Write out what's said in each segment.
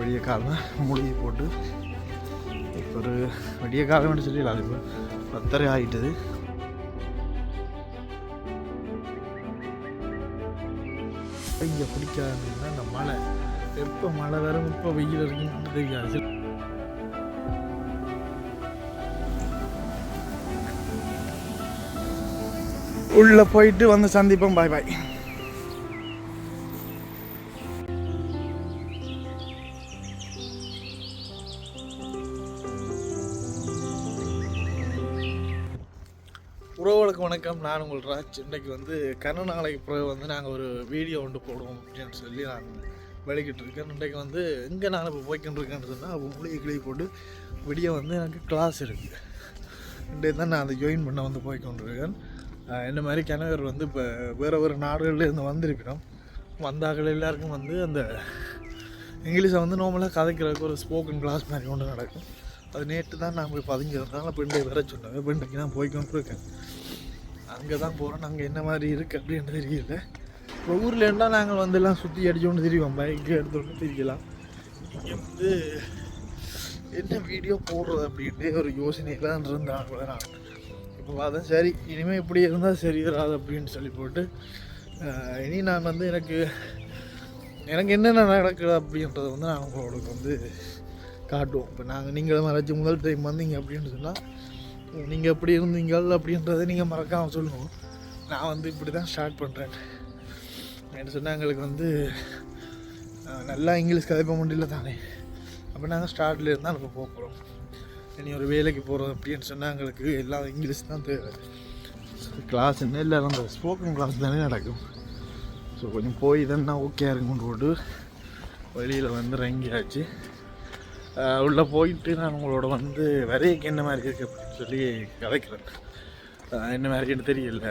விடிய காலம் மூலிகை போட்டு இப்போ ஒரு விடிய காலம்னு சொல்லிடலாம் இப்போ பத்தரை ஆகிட்டது இங்கே பிடிக்காதுன்னா இந்த மழை. எப்போ மழை வரும் இப்போ வெயில் இருக்குன்னு தெரியாது. உள்ளே போயிட்டு வந்து சந்திப்போம். பாய் பாய் ப்ரோவலுக்கு வணக்கம். நான் உங்கள் ராஜ். இன்றைக்கு வந்து கன நாளைக்கு பிறகு வந்து நாங்கள் ஒரு வீடியோ ஒன்று போடுவோம் அப்படின்னு சொல்லி நான் வெளிக்கிட்டு இருக்கேன். இன்றைக்கு வந்து எங்கே நான் இப்போ போய்க்கிட்டு இருக்கேன்னு சொன்னால் அப்போ மூலிகை கிளி போட்டு விடிய வந்து எனக்கு கிளாஸ் இருக்குது இன்றைக்கு தான் நான் அதை ஜாயின் பண்ண வந்து போய்க்கொண்டிருக்கேன். என்ன இந்த மாதிரி கிணவர் வந்து இப்போ வேறு வேறு நாடுகள்லேருந்து வந்திருக்கிறோம். வந்தாக்கள் எல்லாருக்கும் வந்து அந்த இங்கிலீஷை வந்து நார்மலாக கதைக்கிறதுக்கு ஒரு ஸ்போக்கன் கிளாஸ் மாதிரி ஒன்று நடக்கும். அது நேற்று தான் நான் போய் பதிஞ்சிருந்தாலும் இப்போ இன்றைக்கு வர சொன்னாங்க இப்போ இன்றைக்கு நான் போய்க்கொண்டு இருக்கேன் அங்கே தான் போகிறோம் அங்கே என்ன மாதிரி இருக்குது அப்படின்னு தெரியல. இப்போ ஊரில் இருந்தால் நாங்கள் வந்து எல்லாம் சுற்றி அடிச்சோன்னு தெரியும். பைக்கு எடுத்தோன்னு தெரியலாம். இங்கே வந்து என்ன வீடியோ போடுறது அப்படின்ட்டு ஒரு யோசனையில் தான் இருந்தாங்க நான் இப்போ அதான் சரி இனிமேல் இப்படி இருந்தால் சரி வராது அப்படின்னு சொல்லி போட்டு இனி நான் வந்து எனக்கு எனக்கு என்னென்ன நடக்குது அப்படின்றத வந்து நான் உங்களுக்கு வந்து காட்டுவோம். இப்போ நாங்கள் நீங்கள் மறைச்சி முதல் டைம் வந்தீங்க அப்படின்னு சொன்னால் நீங்கள் எப்படி இருந்தீங்க அப்படின்றத நீங்கள் மறக்காமல் சொல்லணும் நான் வந்து இப்படி தான் ஸ்டார்ட் பண்ணுறேன் என்ன சொன்னால் எங்களுக்கு வந்து நல்லா இங்கிலீஷ் கதைப்ப முடியல தானே. அப்போ நாங்கள் ஸ்டார்ட்ல இருந்தால் இப்போ போக போகிறோம் இனி ஒரு வேலைக்கு போகிறோம் அப்படின்னு சொன்னால் எங்களுக்கு எல்லாம் இங்கிலீஷ் தான் தேவை. கிளாஸ் என்ன இல்லை அந்த ஸ்போக்கன் கிளாஸ் தானே நடக்கும். ஸோ கொஞ்சம் போய் தானே ஓகே இருக்கும்னு போட்டு வெளியில் வந்து ரங்கியாச்சு உள்ளே போயிட்டு நான் உங்களோட வந்து விதைக்கு என்ன மாதிரி இருக்குது அப்படின்னு சொல்லி கதைக்கிறேன். என்ன மாதிரின்னு தெரியல.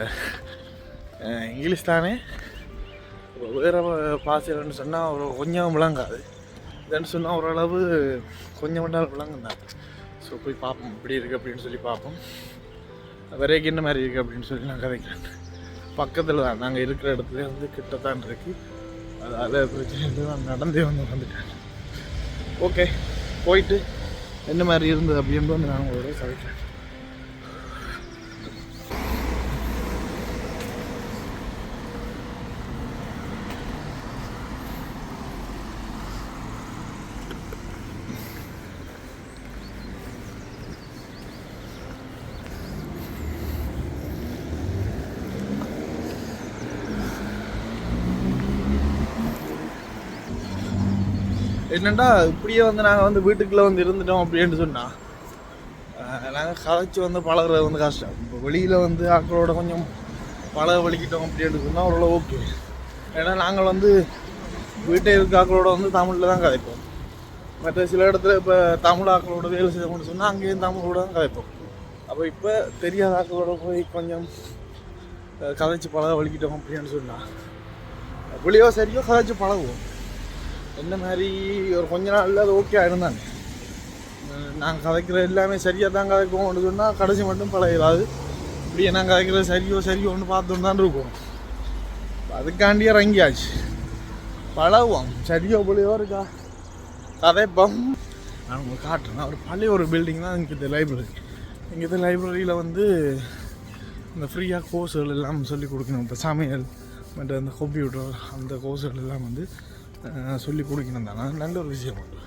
இங்கிலீஷ் தானே? வேறு பாசைன்னு சொன்னால் ஒரு கொஞ்சம் விளங்காது. இதுன்னு சொன்னால் ஓரளவு கொஞ்சம் வேண்டாம் விளங்குந்தாங்க ஸோ போய் பார்ப்போம். இப்படி இருக்குது அப்படின்னு சொல்லி பார்ப்போம். வரைக்கும் என்ன மாதிரி இருக்குது அப்படின்னு சொல்லி நான் கதைக்கிறேன். பக்கத்தில் தான். நாங்கள் இருக்கிற இடத்துல வந்து கிட்டத்தான் இருக்குது அதால் பிரச்சனை நான் நடந்தே வந்து வந்துட்டேன் ஓகே போயிட்டு என்ன மாதிரி இருந்தது அப்படின்னு வந்து நான் உங்களோட கதைக்கிறேன் என்னடா இப்படியே வந்து நாங்கள் வந்து வீட்டுக்குள்ளே வந்து இருந்துட்டோம் அப்படின்னு சொன்னால் நாங்கள் கதைச்சி வந்து பழகுறது வந்து கஷ்டம். இப்போ வெளியில் வந்து ஆக்களோட கொஞ்சம் பழக வலிக்கிட்டோம் அப்படின்னு சொன்னால் ஓரளவு ஓகே ஏன்னா நாங்கள் வந்து வீட்டை இருக்க ஆக்களோட வந்து தமிழில் தான் கதைப்போம். மற்ற சில இடத்துல இப்போ தமிழ் ஆக்களோட வேலை செய்யணும்னு சொன்னால் அங்கேயும் தமிழோட தான் கதைப்போம். அப்போ இப்போ தெரியாத ஆக்களோட போய் கொஞ்சம் கதைச்சி பழக வலிக்கிட்டோம் அப்படின்னு சொன்னால் வெளியோ சரியோ கதைச்சி பழகுவோம். என்ன மாதிரி ஒரு கொஞ்ச நாளில் அது ஓகே ஆயிருந்தாங்க நாங்கள் கதைக்கிற எல்லாமே சரியாக தான் கதைக்குவோம்னு சொன்னால் கடைசி மட்டும் பழகிடாது இப்படியே நாங்கள் கதைக்கிறது சரியோ சரியோன்னு பார்த்துன்னு தான் இருக்கோம். அதுக்காண்டியே இறங்கியாச்சு. பழகுவோம். சரியோ புள்ளியோ இருக்கா? கதைப்போம். நான் உங்களுக்கு காட்டுறேன். ஒரு பழைய ஒரு பில்டிங் தான் இங்கே லைப்ரரி இங்கே லைப்ரரியில் வந்து இந்த ஃப்ரீயாக கோர்ஸுகள் எல்லாம் சொல்லி கொடுக்கணும். இப்போ சமையல் மற்ற அந்த கம்ப்யூட்டர் அந்த கோர்ஸுகள் எல்லாம் வந்து சொல்லி கொடுக்கணும் தானே? நல்ல ஒரு விஷயம் உண்டு.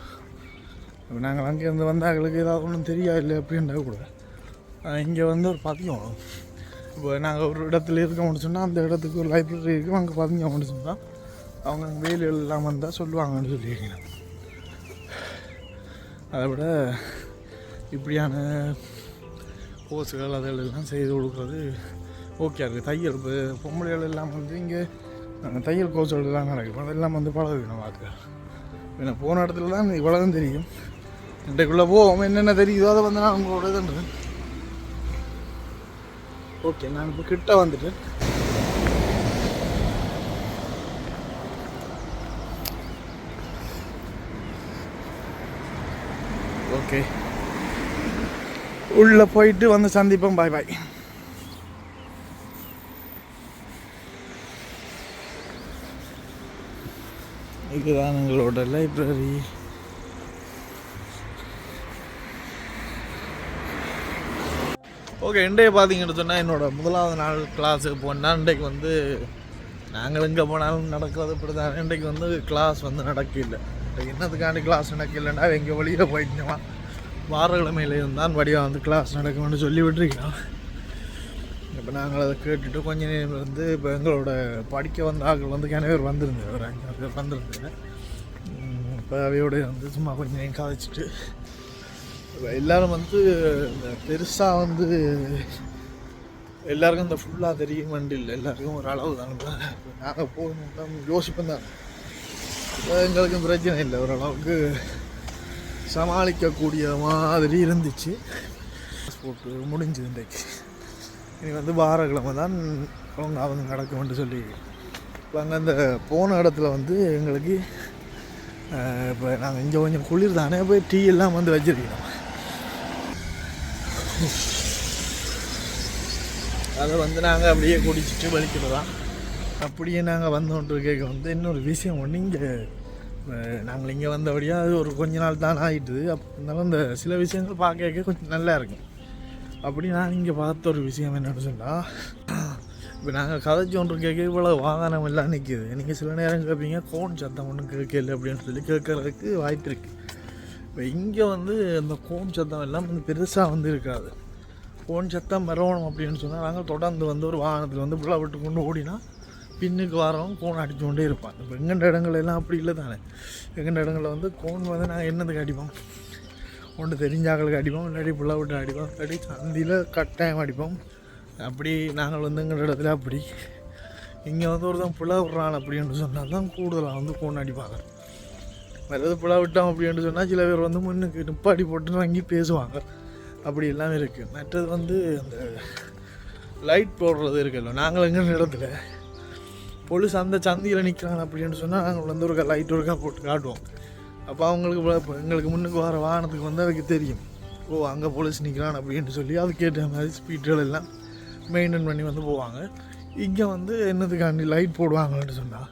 இப்போ நாங்கள் அங்கேருந்து வந்தாங்களுக்கு ஏதாவது ஒன்றும் தெரியாது அப்படின்றா கூட. இங்கே வந்து ஒரு பதியம். இப்போ நாங்கள் ஒரு இடத்துல இருக்க முடிச்சோம்னா அந்த இடத்துக்கு ஒரு லைப்ரரி இருக்கும் அங்கே பதிஞ்சோம்னு முடிச்சோம்னா அவங்க அங்கே எல்லாம் வந்தால் சொல்லுவாங்கன்னு சொல்லியிருக்கேன். அதை விட இப்படியான கோர்ஸுகள் அதெல்லாம் செய்து கொடுக்குறது ஓகே இருக்குது தையல் இப்போ பொம்பளைகள் எல்லாம் வந்து இங்கே அந்த தையல் கோர்ஸ்கள் தான் நடக்கும் அதெல்லாம் வந்து பழகணும் ஆட்கள். ஏன்னா போன இடத்துல தான் இவ்வளோதான் தெரியும். இன்றைக்குள்ளே போவோம் என்னென்ன தெரியுதோ அதை வந்து நான் உங்களோட இதுன்றேன் ஓகே நான் இப்போ கிட்ட வந்துட்டேன் ஓகே. உள்ளே போயிட்டு வந்து சந்திப்போம். பாய் பாய். இதுதான் எங்களோட லைப்ரரி ஓகே இன்றைய பார்த்தீங்கன்னு சொன்னால் என்னோடய முதலாவது நாள் கிளாஸுக்கு போனால் இன்றைக்கு வந்து நாங்கள் எங்கே போனாலும் நடக்கிறது இப்படி தான் இன்றைக்கு வந்து கிளாஸ் வந்து நடக்கல. இன்றைக்கு என்னத்துக்காண்டி கிளாஸ் நடக்கலைன்னா எங்கள் வழியாக போயிட்டுமா வார கிழமையிலேருந்து தான் வடிவாக வந்து கிளாஸ் நடக்கும்னு சொல்லி விட்டுருக்கோம் இப்போ நாங்கள் அதை கேட்டுட்டு கொஞ்ச நேரம் இருந்து இப்போ எங்களோட படிக்க வந்த ஆக்கள் வந்து கிணவர் வந்திருந்தேன் ஒரு அஞ்சாறு பேர் வந்திருந்தேன் இப்போ அவையோட வந்து சும்மா கொஞ்ச நேரம் கதைச்சிட்டு இப்போ எல்லோரும் வந்து இந்த பெருசாக வந்து எல்லாருக்கும் இந்த ஃபுல்லாக தெரியும் வண்டி இல்லை. எல்லாருக்கும் ஒரு அளவு தான். நாங்கள் போகணும் யோசிப்போம் தான். இப்போ எங்களுக்கும் பிரச்சனை இல்லை. ஓரளவுக்கு சமாளிக்கக்கூடிய மாதிரி இருந்துச்சு. போட்டு முடிஞ்சது இன்றைக்கு. இனி வந்து வாரக்கிழமை தான் அவங்க அவங்க நடக்கும்னு சொல்லி இப்போ அங்கே அந்த போன இடத்துல வந்து எங்களுக்கு இப்போ நாங்கள் இங்கே கொஞ்சம் குளிர் தானே போய் டீ எல்லாம் வந்து வச்சிருக்கோம் அதை வந்து நாங்கள் அப்படியே குடிச்சிட்டு வலிக்கிறதா? அப்படியே நாங்கள் வந்தோன்ட்டு கேட்க வந்து இன்னொரு விஷயம் ஒன்று இங்கே நாங்கள் இங்கே வந்தபடியாக அது ஒரு கொஞ்ச நாள் தான் ஆகிட்டுது அப்போ இருந்தாலும் இந்த சில விஷயங்கள் பார்க்க கொஞ்சம் நல்லா இருக்கும். அப்படி நான் இங்கே பார்த்த ஒரு விஷயம் என்னென்னு சொன்னால் இப்போ நாங்கள் கதைச்சு ஒன்று கேட்க இவ்வளோ வாகனம் எல்லாம் நிற்கிது நீங்கள் சில நேரம் கேட்பீங்க கோன் சத்தம் ஒன்றும் கேட்கல அப்படின்னு சொல்லி கேட்கறதுக்கு வாய்ப்பு இருக்குது இப்போ இங்கே வந்து இந்த கோன் சத்தம் எல்லாம் வந்து பெருசாக வந்து இருக்காது. கோன் சத்தம் வரணும் அப்படின்னு சொன்னால் நாங்கள் தொடர்ந்து வந்து ஒரு வாகனத்தில் வந்து புள்ள விட்டு கொண்டு ஓடினா பின்னுக்கு வாரம் கோன் அடித்து கொண்டே இருப்பான் இப்போ எங்கண்ட இடங்கள் எல்லாம் அப்படி இல்லை தானே. எங்கண்ட இடங்களில் வந்து கோன் வந்து நாங்கள் என்னதுக்கு அடிப்போம் ஒன்று தெரிஞ்சாக்களுக்கு அடிப்போம் இல்லாட்டி புள்ள விட்டு அடிப்போம் இல்லாட்டி சந்தியில் கட்டாயம் அடிப்போம். அப்படி நாங்கள் வந்து எங்கள் இடத்துல அப்படி இங்கே வந்து ஒருத்தன் புள்ள விட்றான் அப்படின்னு சொன்னால் தான் கூடுதலாக வந்து கோன் அடிப்பாங்க. வேறு புள்ள விட்டான் அப்படின்னு சொன்னால் சில பேர் வந்து முன்னுக்கு நிப்பாடி போட்டு வாங்கி பேசுவாங்க. அப்படி எல்லாம் இருக்குது மற்றது வந்து அந்த லைட் போடுறது இருக்குல்ல நாங்கள் எங்கள் இடத்துல பொலிஸ் அந்த சந்தியில் நிற்கிறாங்க அப்படின்னு சொன்னால் நாங்கள் வந்து ஒரு லைட் ஒருக்கா போட்டு காட்டுவோம். அப்போ அவங்களுக்கு எங்களுக்கு முன்னுக்கு வர வாகனத்துக்கு வந்து அதுக்கு தெரியும். ஓ அங்கே போலீஸ் நிற்கிறான் அப்படின்னு சொல்லி அதுக்கேற்ற மாதிரி ஸ்பீட்கள் எல்லாம் மெயின்டைன் பண்ணி வந்து போவாங்க. இங்கே வந்து என்னதுக்காண்டி லைட் போடுவாங்கன்னு சொன்னால்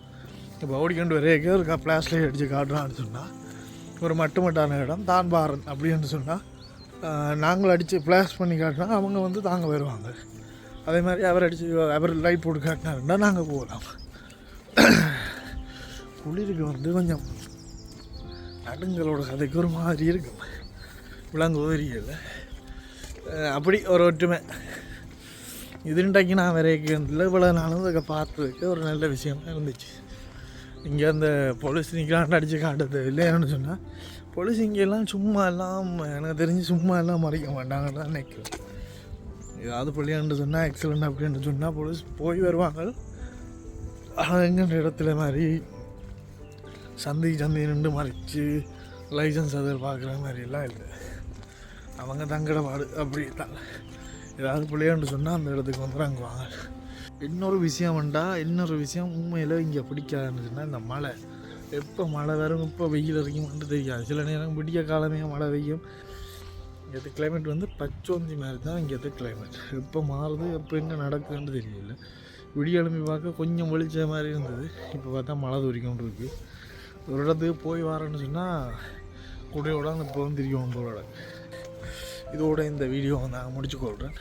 இப்போ ஓடிக்கொண்டு வரையே ஒரு ஃப்ளாஷ் லைட் அடித்து காட்டுறான்னு சொன்னால் ஒரு மட்டு மட்டான இடம் தான் பாரன் அப்படின்னு சொன்னால் நாங்கள் அடித்து ஃப்ளாஷ் பண்ணி காட்டினா அவங்க வந்து தாங்க வருவாங்க. அதே மாதிரி அவர் அடித்து அவர் லைட் போட்டு காட்டினாருன்னா நாங்கள் போகலாம். குளிருக்கு வந்து கொஞ்சம் நடுங்களோட கதைக்கு ஒரு மாதிரி இருக்கும் விலங்கு உதறியல அப்படி ஒரு ஒற்றுமை. இதுண்டாக்கி நான் வரைக்கும் இவ்வளோ நாளும் இதை பார்த்ததுக்கு ஒரு நல்ல விஷயமா இருந்துச்சு. இங்கே அந்த போலீஸ் நிற்கலான்னு அடித்து காட்டுறது இல்லைன்னு சொன்னால் போலீஸ் இங்கெல்லாம் சும்மா எல்லாம் எனக்கு தெரிஞ்சு சும்மா எல்லாம் மறைக்க மாட்டாங்கன்னு தான் நினைக்கிறேன். ஏதாவது பிள்ளையாண்டு சொன்னால் எக்ஸலண்ட் அப்படின்னு சொன்னால் போலீஸ் போய் வருவாங்க. ஆனால் இடத்துல மாதிரி சந்தை சந்தை நின்று மறைச்சு லைசன்ஸ் அதில் பார்க்குற மாதிரிலாம் இல்லை. அவங்க தங்கட பாடு அப்படி தான் ஏதாவது பிள்ளையாண்டு சொன்னால் அந்த இடத்துக்கு வந்துடுவாங்க இன்னொரு விஷயம் வேண்டா இன்னொரு விஷயம் உண்மையில் இங்கே பிடிக்காதுன்னு சொன்னால் இந்த மழை. எப்போ மழை வரும் இப்போ வெயில் வரைக்கும் இருக்கும்னு தெரியாது. சில நேரம் விடிய காலமே மழை பெய்யும். இங்கே கிளைமேட் வந்து பச்சோந்தி மாதிரி தான் இங்கேத்து கிளைமேட் எப்போ மாறுது எப்போ எங்கே நடக்குதுன்னு தெரியல. விடிய எழும்பி பார்க்க கொஞ்சம் வெளிச்ச மாதிரி இருந்தது. இப்போ பார்த்தா மழை தூரிக்கொண்டு இருக்குது ஒரு இடத்துக்கு போய் வரேன்னு சொன்னால் கூடையோட அந்த பொருந்திரிக்கும் உங்களோட. இதோட இந்த வீடியோவை நான் முடிச்சுக்கொள்கிறேன்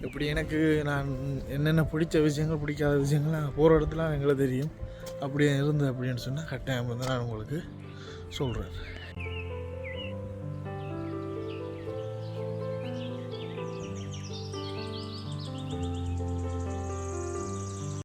இப்படி எனக்கு நான் என்னென்ன பிடிச்ச விஷயங்கள் பிடிக்காத விஷயங்கள்லாம் போகிற இடத்துல எங்களுக்கு தெரியும். அப்படியே இருந்து அப்படின்னு சொன்னால் கட்டாயம் வந்து நான் உங்களுக்கு சொல்கிறேன்